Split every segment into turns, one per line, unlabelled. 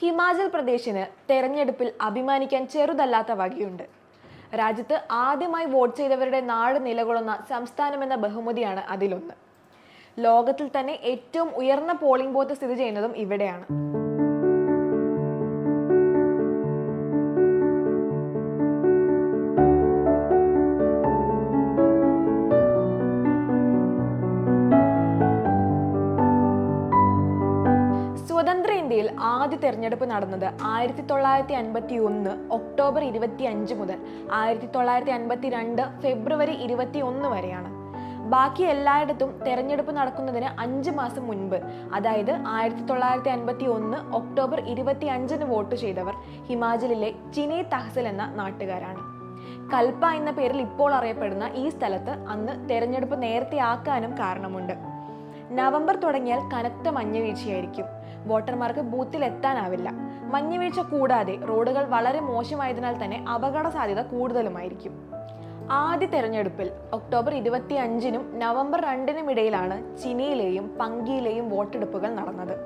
ഹിമാചൽ പ്രദേശിന് തെരഞ്ഞെടുപ്പിൽ അഭിമാനിക്കാൻ ചെറുതല്ലാത്ത വകയുണ്ട്. രാജ്യത്ത് ആദ്യമായി വോട്ട് ചെയ്തവരുടെ നാട് നിലകൊള്ളുന്ന സംസ്ഥാനമെന്ന ബഹുമതിയാണ് അതിലൊന്ന്. ലോകത്തിൽ തന്നെ ഏറ്റവും ഉയർന്ന പോളിംഗ് ബൂത്ത് സ്ഥിതി ചെയ്യുന്നതും ഇവിടെയാണ്. സ്വതന്ത്ര ഇന്ത്യയിൽ ആദ്യ തെരഞ്ഞെടുപ്പ് നടന്നത് ആയിരത്തി തൊള്ളായിരത്തി അൻപത്തി ഒന്ന് ഒക്ടോബർ ഇരുപത്തി അഞ്ച് മുതൽ ആയിരത്തി തൊള്ളായിരത്തി അൻപത്തി രണ്ട് ഫെബ്രുവരി ഇരുപത്തി ഒന്ന് വരെയാണ്. ബാക്കി എല്ലായിടത്തും തെരഞ്ഞെടുപ്പ് നടക്കുന്നതിന് അഞ്ച് മാസം മുൻപ് അതായത് ആയിരത്തി തൊള്ളായിരത്തി അൻപത്തി ഒന്ന് ഒക്ടോബർ ഇരുപത്തി അഞ്ചിന് വോട്ട് ചെയ്തവർ ഹിമാചലിലെ ചിനി തഹസിൽ എന്ന നാട്ടുകാരാണ്. കൽപ്പ എന്ന പേരിൽ ഇപ്പോൾ അറിയപ്പെടുന്ന ഈ സ്ഥലത്ത് അന്ന് തെരഞ്ഞെടുപ്പ് നേരത്തെ ആക്കാനും കാരണമുണ്ട്. നവംബർ തുടങ്ങിയാൽ കനത്ത മഞ്ഞുവീഴ്ചയായിരിക്കും വോട്ടർമാർക്ക് ബൂത്തിൽ എത്താനാവില്ല മഞ്ഞുവീഴ്ച കൂടാതെ റോഡുകൾ വളരെ മോശമായതിനാൽ തന്നെ അപകട സാധ്യത കൂടുതലുമായിരിക്കും. ആദ്യ തെരഞ്ഞെടുപ്പിൽ ഒക്ടോബർ ഇരുപത്തി അഞ്ചിനും നവംബർ രണ്ടിനും ഇടയിലാണ് ചിനിയിലെയും പങ്കിയിലെയും വോട്ടെടുപ്പുകൾ നടന്നത്.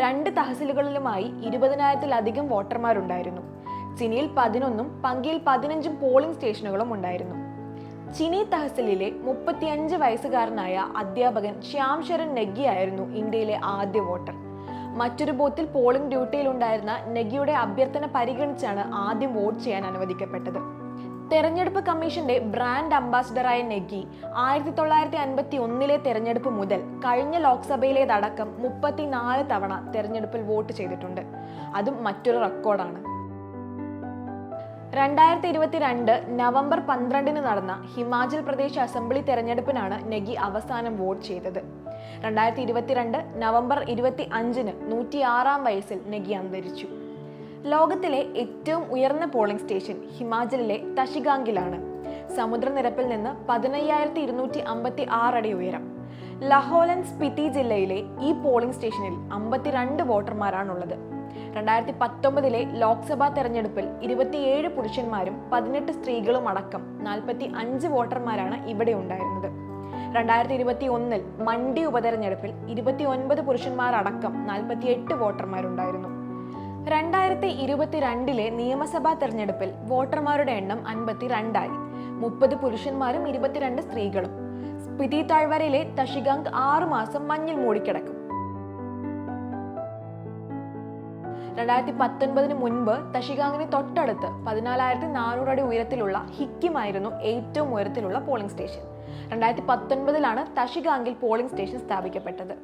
രണ്ട് തഹസിലുകളിലുമായി ഇരുപതിനായിരത്തിലധികം വോട്ടർമാരുണ്ടായിരുന്നു. ചിനിയിൽ പതിനൊന്നും പങ്കിയിൽ പതിനഞ്ചും പോളിംഗ് സ്റ്റേഷനുകളും ഉണ്ടായിരുന്നു. ചിനി തഹസിലിലെ മുപ്പത്തിയഞ്ച് വയസ്സുകാരനായ അധ്യാപകൻ ശ്യാം ശരൺ നെഗി ആയിരുന്നു ഇന്ത്യയിലെ ആദ്യ വോട്ടർ. മറ്റൊരു ബൂത്തിൽ പോളിംഗ് ഡ്യൂട്ടിയിലുണ്ടായിരുന്ന നെഗിയുടെ അഭ്യർത്ഥന പരിഗണിച്ചാണ് ആദ്യം വോട്ട് ചെയ്യാൻ അനുവദിക്കപ്പെട്ടത്. തെരഞ്ഞെടുപ്പ് കമ്മീഷന്റെ ബ്രാൻഡ് അംബാസിഡറായ നെഗി ആയിരത്തി തൊള്ളായിരത്തി അൻപത്തി ഒന്നിലെ തെരഞ്ഞെടുപ്പ് മുതൽ കഴിഞ്ഞ ലോക്സഭയിലേതടക്കം മുപ്പത്തിനാല് തവണ തെരഞ്ഞെടുപ്പിൽ വോട്ട് ചെയ്തിട്ടുണ്ട്. അതും മറ്റൊരു റെക്കോർഡാണ്. രണ്ടായിരത്തി ഇരുപത്തിരണ്ട് നവംബർ പന്ത്രണ്ടിന് നടന്ന ഹിമാചൽ പ്രദേശ് അസംബ്ലി തെരഞ്ഞെടുപ്പിനാണ് നെഗി അവസാനം വോട്ട് ചെയ്തത്. രണ്ടായിരത്തി ഇരുപത്തിരണ്ട് നവംബർ ഇരുപത്തി അഞ്ചിന് നൂറ്റിയാറാം വയസ്സിൽ നെഗി അന്തരിച്ചു. ലോകത്തിലെ ഏറ്റവും ഉയർന്ന പോളിംഗ് സ്റ്റേഷൻ ഹിമാചലിലെ തഷിഗാങ്കിലാണ് സമുദ്രനിരപ്പിൽ നിന്ന് പതിനയ്യായിരത്തി ഇരുന്നൂറ്റി അമ്പത്തി ആറടി ഉയരം. ലഹോലൻ സ്പിതി ജില്ലയിലെ ഈ പോളിംഗ് സ്റ്റേഷനിൽ അമ്പത്തിരണ്ട് വോട്ടർമാരാണുള്ളത്. രണ്ടായിരത്തി പത്തൊമ്പതിലെ ലോക്സഭാ തെരഞ്ഞെടുപ്പിൽ ഇരുപത്തിയേഴ് പുരുഷന്മാരും പതിനെട്ട് സ്ത്രീകളും അടക്കം നാൽപ്പത്തി അഞ്ച് വോട്ടർമാരാണ് ഇവിടെ ഉണ്ടായിരുന്നത്. രണ്ടായിരത്തി ഇരുപത്തി ഒന്നിൽ മണ്ഡി ഉപതെരഞ്ഞെടുപ്പിൽ ഇരുപത്തി ഒൻപത് പുരുഷന്മാരടക്കം നാൽപ്പത്തിയെട്ട് വോട്ടർമാരുണ്ടായിരുന്നു. രണ്ടായിരത്തി ഇരുപത്തിരണ്ടിലെ നിയമസഭാ തെരഞ്ഞെടുപ്പിൽ വോട്ടർമാരുടെ എണ്ണം അൻപത്തിരണ്ടായി. മുപ്പത് പുരുഷന്മാരും ഇരുപത്തിരണ്ട് സ്ത്രീകളും. സ്പിതി താഴ്വരയിലെ തഷിഗാങ് ആറു മാസം മഞ്ഞിൽ മൂടിക്കിടക്കും. രണ്ടായിരത്തി പത്തൊൻപതിന് മുൻപ് തഷികാങ്ങിന് തൊട്ടടുത്ത് പതിനാലായിരത്തി നാനൂറ് അടി ഉയരത്തിലുള്ള ഹിക്കിമായിരുന്നു ഏറ്റവും ഉയരത്തിലുള്ള പോളിംഗ് സ്റ്റേഷൻ. രണ്ടായിരത്തി പത്തൊൻപതിലാണ് തഷികാങ്കിൽ പോളിംഗ് സ്റ്റേഷൻ സ്ഥാപിക്കപ്പെട്ടത്.